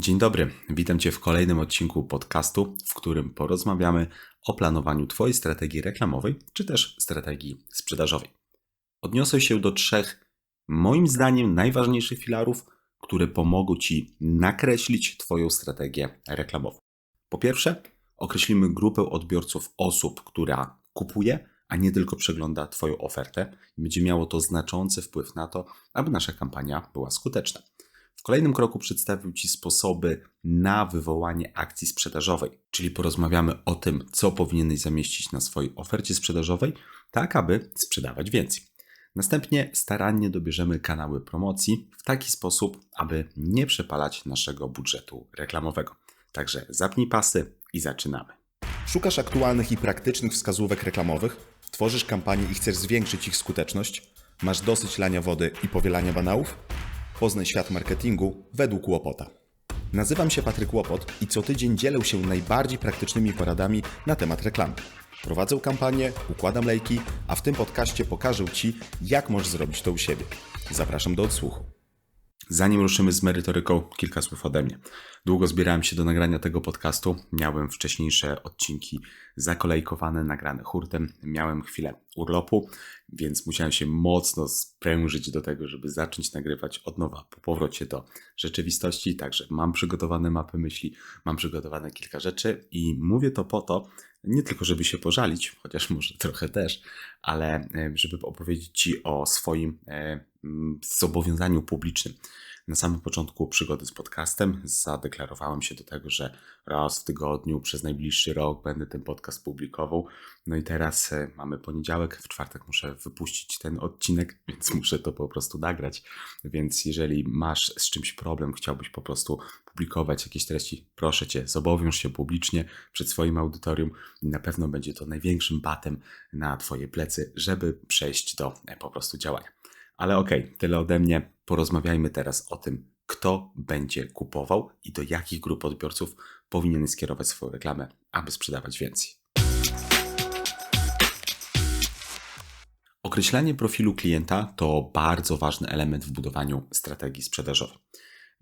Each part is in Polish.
Dzień dobry, witam Cię w kolejnym odcinku podcastu, w którym porozmawiamy o planowaniu Twojej strategii reklamowej czy też strategii sprzedażowej. Odniosę się do trzech, moim zdaniem, najważniejszych filarów, które pomogą Ci nakreślić Twoją strategię reklamową. Po pierwsze, określimy grupę odbiorców osób, która kupuje, a nie tylko przegląda Twoją ofertę będzie miało to znaczący wpływ na to, aby nasza kampania była skuteczna. W kolejnym kroku przedstawił Ci sposoby na wywołanie akcji sprzedażowej, czyli porozmawiamy o tym, co powinieneś zamieścić na swojej ofercie sprzedażowej, tak aby sprzedawać więcej. Następnie starannie dobierzemy kanały promocji w taki sposób, aby nie przepalać naszego budżetu reklamowego. Także zapnij pasy i zaczynamy. Szukasz aktualnych i praktycznych wskazówek reklamowych? Tworzysz kampanie i chcesz zwiększyć ich skuteczność? Masz dosyć lania wody i powielania banałów? Poznaj świat marketingu według Łopota. Nazywam się Patryk Łopot i co tydzień dzielę się najbardziej praktycznymi poradami na temat reklamy. Prowadzę kampanię, układam lejki, a w tym podcaście pokażę Ci, jak możesz zrobić to u siebie. Zapraszam do odsłuchu. Zanim ruszymy z merytoryką, kilka słów ode mnie. Długo zbierałem się do nagrania tego podcastu. Miałem wcześniejsze odcinki zakolejkowane, nagrane hurtem. Miałem chwilę urlopu, więc musiałem się mocno sprężyć do tego, żeby zacząć nagrywać od nowa po powrocie do rzeczywistości. Także mam przygotowane mapy myśli, mam przygotowane kilka rzeczy i mówię to po to, nie tylko żeby się pożalić, chociaż może trochę też, ale e, żeby opowiedzieć Ci o swoim e, zobowiązaniu publicznym. Na samym początku przygody z podcastem zadeklarowałem się do tego, że raz w tygodniu przez najbliższy rok będę ten podcast publikował. No i teraz e, mamy poniedziałek, w czwartek muszę wypuścić ten odcinek, więc muszę to po prostu nagrać. Więc jeżeli masz z czymś problem, chciałbyś po prostu publikować jakieś treści, proszę cię, zobowiąż się publicznie przed swoim audytorium i na pewno będzie to największym batem na twoje plecy, żeby przejść do e, po prostu działania. Ale okej, okay, tyle ode mnie. Porozmawiajmy teraz o tym, kto będzie kupował i do jakich grup odbiorców powinien skierować swoją reklamę, aby sprzedawać więcej. Określenie profilu klienta to bardzo ważny element w budowaniu strategii sprzedażowej.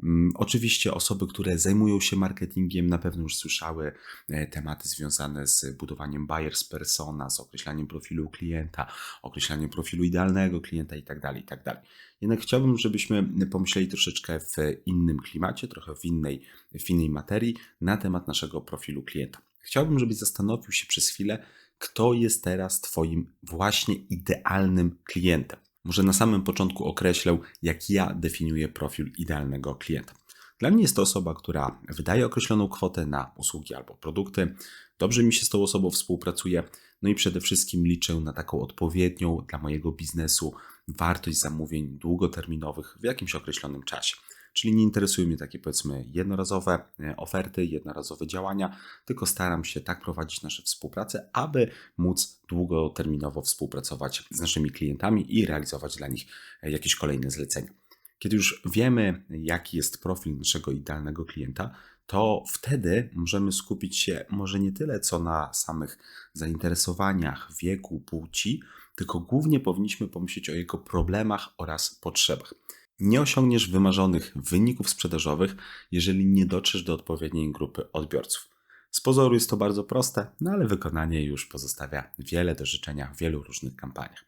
Mm, oczywiście osoby, które zajmują się marketingiem, na pewno już słyszały e, tematy związane z budowaniem buyers persona, z określaniem profilu klienta, określaniem profilu idealnego klienta itd. Tak itd. Tak Jednak chciałbym, żebyśmy pomyśleli troszeczkę w innym klimacie, trochę w innej, w innej materii na temat naszego profilu klienta. Chciałbym, żebyś zastanowił się przez chwilę, kto jest teraz Twoim właśnie idealnym klientem. Może na samym początku określę, jak ja definiuję profil idealnego klienta. Dla mnie jest to osoba, która wydaje określoną kwotę na usługi albo produkty. Dobrze mi się z tą osobą współpracuje, no i przede wszystkim liczę na taką odpowiednią dla mojego biznesu wartość zamówień długoterminowych w jakimś określonym czasie. Czyli nie interesują mnie takie powiedzmy jednorazowe e, oferty, jednorazowe działania, tylko staram się tak prowadzić nasze współpracę, aby móc długoterminowo współpracować z naszymi klientami i realizować dla nich e, jakieś kolejne zlecenia. Kiedy już wiemy, jaki jest profil naszego idealnego klienta, to wtedy możemy skupić się może nie tyle co na samych zainteresowaniach, wieku, płci, tylko głównie powinniśmy pomyśleć o jego problemach oraz potrzebach. Nie osiągniesz wymarzonych wyników sprzedażowych, jeżeli nie dotrzesz do odpowiedniej grupy odbiorców. Z pozoru jest to bardzo proste, no ale wykonanie już pozostawia wiele do życzenia w wielu różnych kampaniach.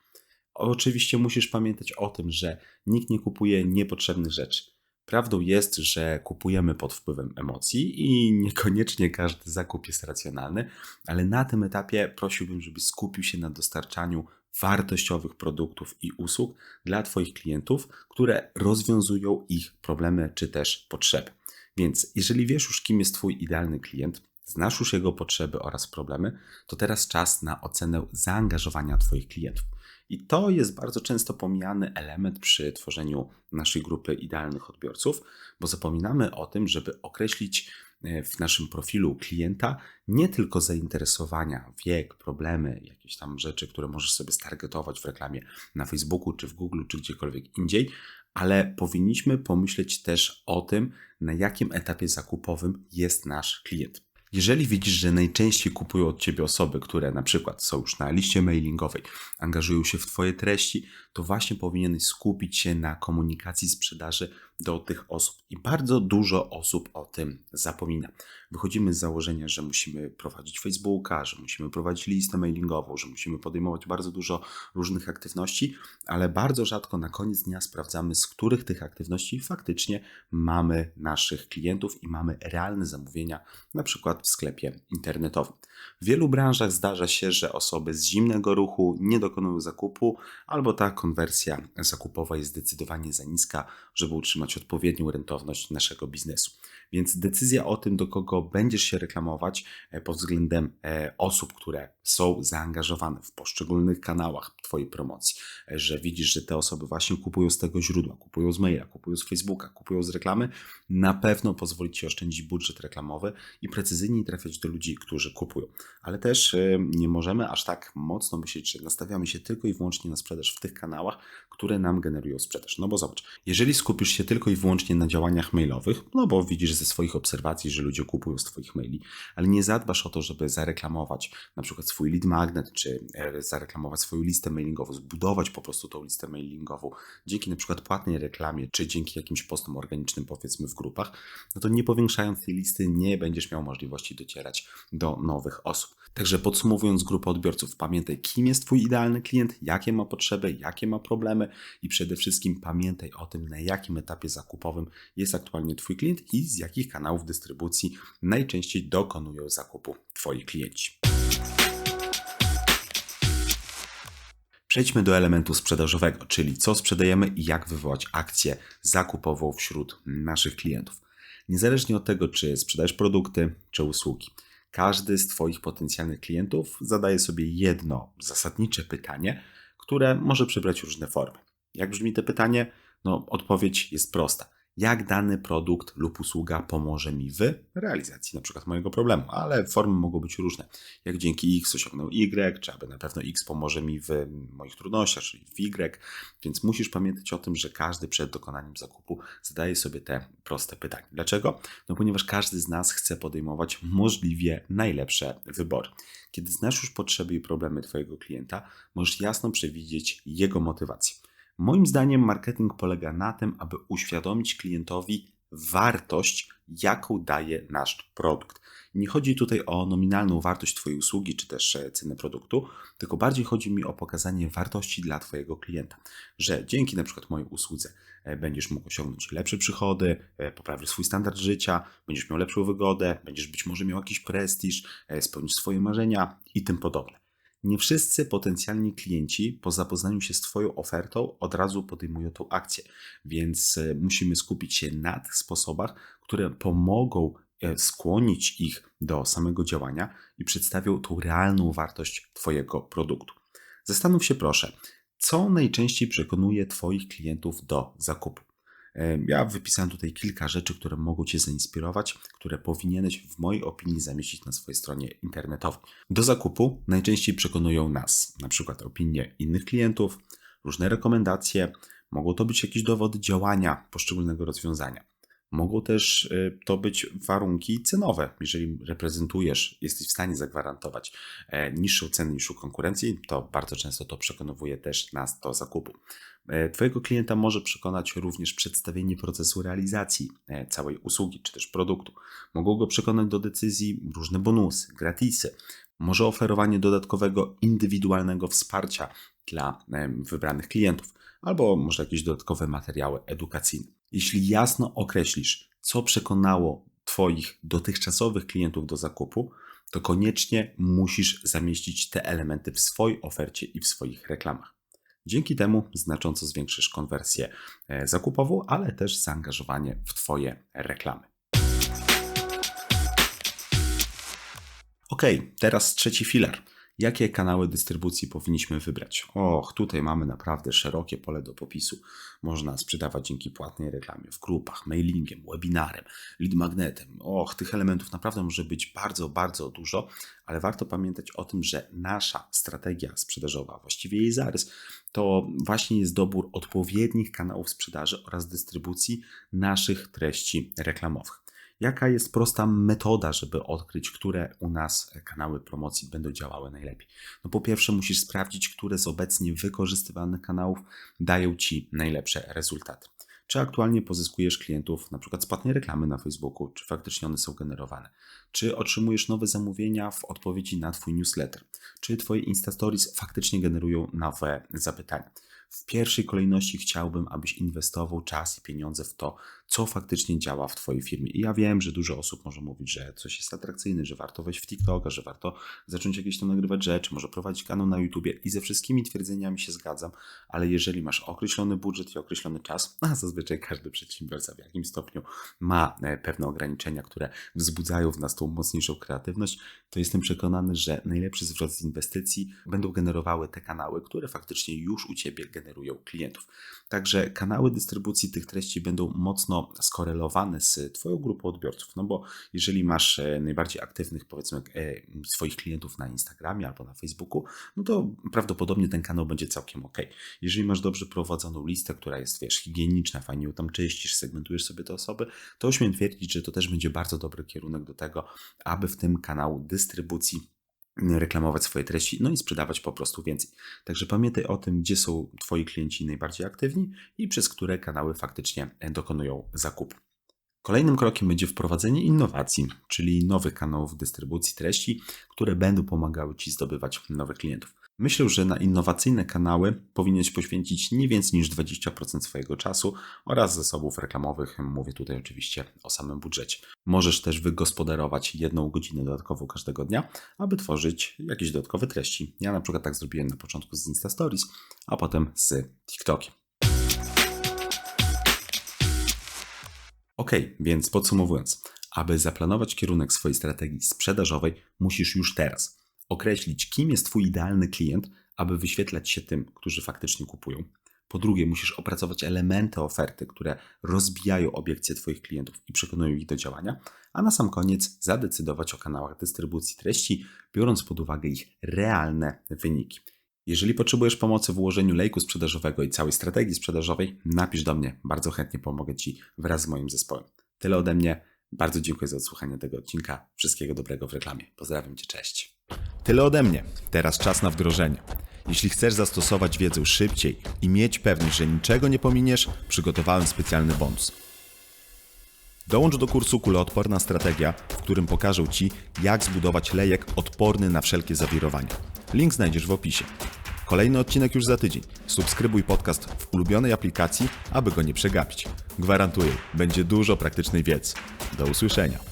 Oczywiście musisz pamiętać o tym, że nikt nie kupuje niepotrzebnych rzeczy. Prawdą jest, że kupujemy pod wpływem emocji i niekoniecznie każdy zakup jest racjonalny, ale na tym etapie prosiłbym, żebyś skupił się na dostarczaniu wartościowych produktów i usług dla Twoich klientów, które rozwiązują ich problemy czy też potrzeby. Więc jeżeli wiesz już, kim jest Twój idealny klient, znasz już jego potrzeby oraz problemy, to teraz czas na ocenę zaangażowania Twoich klientów. I to jest bardzo często pomijany element przy tworzeniu naszej grupy idealnych odbiorców, bo zapominamy o tym, żeby określić w naszym profilu klienta nie tylko zainteresowania, wiek, problemy, jakieś tam rzeczy, które możesz sobie stargetować w reklamie na Facebooku, czy w Google, czy gdziekolwiek indziej, ale powinniśmy pomyśleć też o tym, na jakim etapie zakupowym jest nasz klient. Jeżeli widzisz, że najczęściej kupują od Ciebie osoby, które na przykład są już na liście mailingowej, angażują się w Twoje treści, to właśnie powinieneś skupić się na komunikacji sprzedaży do tych osób. I bardzo dużo osób o tym zapomina. Wychodzimy z założenia, że musimy prowadzić Facebooka, że musimy prowadzić listę mailingową, że musimy podejmować bardzo dużo różnych aktywności, ale bardzo rzadko na koniec dnia sprawdzamy, z których tych aktywności faktycznie mamy naszych klientów i mamy realne zamówienia, na przykład w sklepie internetowym. W wielu branżach zdarza się, że osoby z zimnego ruchu nie dokonują zakupu, albo ta konwersja zakupowa jest zdecydowanie za niska, żeby utrzymać odpowiednią rentowność naszego biznesu. Więc decyzja o tym, do kogo będziesz się reklamować e, pod względem e, osób, które są zaangażowane w poszczególnych kanałach Twojej promocji, e, że widzisz, że te osoby właśnie kupują z tego źródła, kupują z maila, kupują z Facebooka, kupują z reklamy, na pewno pozwoli Ci oszczędzić budżet reklamowy i precyzyjniej trafiać do ludzi, którzy kupują. Ale też nie możemy aż tak mocno myśleć, że nastawiamy się tylko i wyłącznie na sprzedaż w tych kanałach, które nam generują sprzedaż. No bo zobacz, jeżeli skupisz się tylko i wyłącznie na działaniach mailowych, no bo widzisz ze swoich obserwacji, że ludzie kupują z Twoich maili, ale nie zadbasz o to, żeby zareklamować na przykład swój lead magnet, czy e, zareklamować swoją listę mailingową, zbudować po prostu tą listę mailingową dzięki na przykład płatnej reklamie, czy dzięki jakimś postom organicznym, powiedzmy w grupach, no to nie powiększając tej listy, nie będziesz miał możliwości docierać do nowych osób. Także podsumowując grupę odbiorców, pamiętaj, kim jest Twój idealny klient, jakie ma potrzeby, jakie ma problemy i przede wszystkim pamiętaj o tym, na jakim etapie zakupowym jest aktualnie Twój klient i z jakich kanałów dystrybucji najczęściej dokonują zakupu Twoi klienci. Przejdźmy do elementu sprzedażowego, czyli co sprzedajemy i jak wywołać akcję zakupową wśród naszych klientów. Niezależnie od tego, czy sprzedajesz produkty, czy usługi, każdy z Twoich potencjalnych klientów zadaje sobie jedno zasadnicze pytanie, które może przybrać różne formy. Jak brzmi to pytanie? No, odpowiedź jest prosta jak dany produkt lub usługa pomoże mi w realizacji na przykład mojego problemu, ale formy mogą być różne. Jak dzięki X osiągnę Y, czy aby na pewno X pomoże mi w moich trudnościach, czyli w Y, więc musisz pamiętać o tym, że każdy przed dokonaniem zakupu zadaje sobie te proste pytania. Dlaczego? No ponieważ każdy z nas chce podejmować możliwie najlepsze wybory. Kiedy znasz już potrzeby i problemy Twojego klienta, możesz jasno przewidzieć jego motywację. Moim zdaniem marketing polega na tym, aby uświadomić klientowi wartość, jaką daje nasz produkt. Nie chodzi tutaj o nominalną wartość Twojej usługi czy też e, cenę produktu, tylko bardziej chodzi mi o pokazanie wartości dla Twojego klienta, że dzięki na przykład mojej usłudze e, będziesz mógł osiągnąć lepsze przychody, e, poprawisz swój standard życia, będziesz miał lepszą wygodę, będziesz być może miał jakiś prestiż, spełnić swoje marzenia i tym podobne. Nie wszyscy potencjalni klienci po zapoznaniu się z Twoją ofertą od razu podejmują tą akcję, więc e, musimy skupić się na tych sposobach, które pomogą e, skłonić ich do samego działania i przedstawią tą realną wartość Twojego produktu. Zastanów się proszę, co najczęściej przekonuje Twoich klientów do zakupu. Ja wypisałem tutaj kilka rzeczy, które mogą Cię zainspirować, które powinieneś w mojej opinii zamieścić na swojej stronie internetowej. Do zakupu najczęściej przekonują nas, na przykład opinie innych klientów, różne rekomendacje, mogą to być jakieś dowody działania poszczególnego rozwiązania. Mogą też y, to być warunki cenowe. Jeżeli reprezentujesz, jesteś w stanie zagwarantować e, niższą cenę niż u konkurencji, to bardzo często to przekonuje też nas do zakupu. E, twojego klienta może przekonać również przedstawienie procesu realizacji e, całej usługi czy też produktu. Mogą go przekonać do decyzji różne bonusy, gratisy, może oferowanie dodatkowego indywidualnego wsparcia dla wybranych klientów, albo może jakieś dodatkowe materiały edukacyjne. Jeśli jasno określisz, co przekonało Twoich dotychczasowych klientów do zakupu, to koniecznie musisz zamieścić te elementy w swojej ofercie i w swoich reklamach. Dzięki temu znacząco zwiększysz konwersję e, zakupową, ale też zaangażowanie w Twoje reklamy. Ok, teraz trzeci filar Jakie kanały dystrybucji powinniśmy wybrać? Och, tutaj mamy naprawdę szerokie pole do popisu. Można sprzedawać dzięki płatnej reklamie w grupach, mailingiem, webinarem, lead magnetem. Och, tych elementów naprawdę może być bardzo, bardzo dużo, ale warto pamiętać o tym, że nasza strategia sprzedażowa, właściwie jej zarys, to właśnie jest dobór odpowiednich kanałów sprzedaży oraz dystrybucji naszych treści reklamowych. Jaka jest prosta metoda, żeby odkryć, które u nas kanały promocji będą działały najlepiej? No po pierwsze, musisz sprawdzić, które z obecnie wykorzystywanych kanałów dają Ci najlepsze rezultaty. czy aktualnie pozyskujesz klientów na przykład z płatnej reklamy na Facebooku, czy faktycznie one są generowane, czy otrzymujesz nowe zamówienia w odpowiedzi na Twój newsletter, czy Twoje Insta Stories faktycznie generują nowe zapytania. W pierwszej kolejności chciałbym, abyś inwestował czas i pieniądze w to, co faktycznie działa w Twojej firmie. I ja wiem, że dużo osób może mówić, że coś jest atrakcyjne, że warto wejść w TikToka, że warto zacząć jakieś tam nagrywać rzeczy, może prowadzić kanał na YouTubie i ze wszystkimi twierdzeniami się zgadzam, ale jeżeli masz określony budżet i określony czas, a zazwyczaj każdy przedsiębiorca w jakimś stopniu ma e, pewne ograniczenia, które wzbudzają w nas tą mocniejszą kreatywność, to jestem przekonany, że najlepszy zwrot z inwestycji będą generowały te kanały, które faktycznie już u Ciebie generują klientów. Także kanały dystrybucji tych treści będą mocno skorelowane z Twoją grupą odbiorców, no bo jeżeli masz e, najbardziej aktywnych, powiedzmy, e, swoich klientów na Instagramie albo na Facebooku, no to prawdopodobnie ten kanał będzie całkiem ok. Jeżeli masz dobrze prowadzoną listę, która jest, wiesz, higieniczna, fajnie ją tam czyścisz, segmentujesz sobie te osoby, to śmiem twierdzić, że to też będzie bardzo dobry kierunek do tego, aby w tym kanału dystrybucji reklamować swoje treści, no i sprzedawać po prostu więcej. Także pamiętaj o tym, gdzie są Twoi klienci najbardziej aktywni i przez które kanały faktycznie dokonują zakupu. Kolejnym krokiem będzie wprowadzenie innowacji, czyli nowych kanałów dystrybucji treści, które będą pomagały Ci zdobywać nowych klientów. Myślę, że na innowacyjne kanały powinieneś poświęcić nie więcej niż 20% swojego czasu oraz zasobów reklamowych. Mówię tutaj oczywiście o samym budżecie. Możesz też wygospodarować jedną godzinę dodatkową każdego dnia, aby tworzyć jakieś dodatkowe treści. Ja na przykład tak zrobiłem na początku z Insta Stories, a potem z TikTokiem. Ok, więc podsumowując, aby zaplanować kierunek swojej strategii sprzedażowej, musisz już teraz określić, kim jest Twój idealny klient, aby wyświetlać się tym, którzy faktycznie kupują. Po drugie, musisz opracować elementy oferty, które rozbijają obiekcje Twoich klientów i przekonują ich do działania, a na sam koniec zadecydować o kanałach dystrybucji treści, biorąc pod uwagę ich realne wyniki. Jeżeli potrzebujesz pomocy w ułożeniu lejku sprzedażowego i całej strategii sprzedażowej, napisz do mnie. Bardzo chętnie pomogę Ci wraz z moim zespołem. Tyle ode mnie. Bardzo dziękuję za odsłuchanie tego odcinka. Wszystkiego dobrego w reklamie. Pozdrawiam Cię, cześć. Tyle ode mnie. Teraz czas na wdrożenie. Jeśli chcesz zastosować wiedzę szybciej i mieć pewność, że niczego nie pominiesz, przygotowałem specjalny bonus. Dołącz do kursu Kuloodporna Strategia, w którym pokażę Ci, jak zbudować lejek odporny na wszelkie zawirowania. Link znajdziesz w opisie. Kolejny odcinek już za tydzień. Subskrybuj podcast w ulubionej aplikacji, aby go nie przegapić. Gwarantuję, będzie dużo praktycznej wiedzy. Do usłyszenia.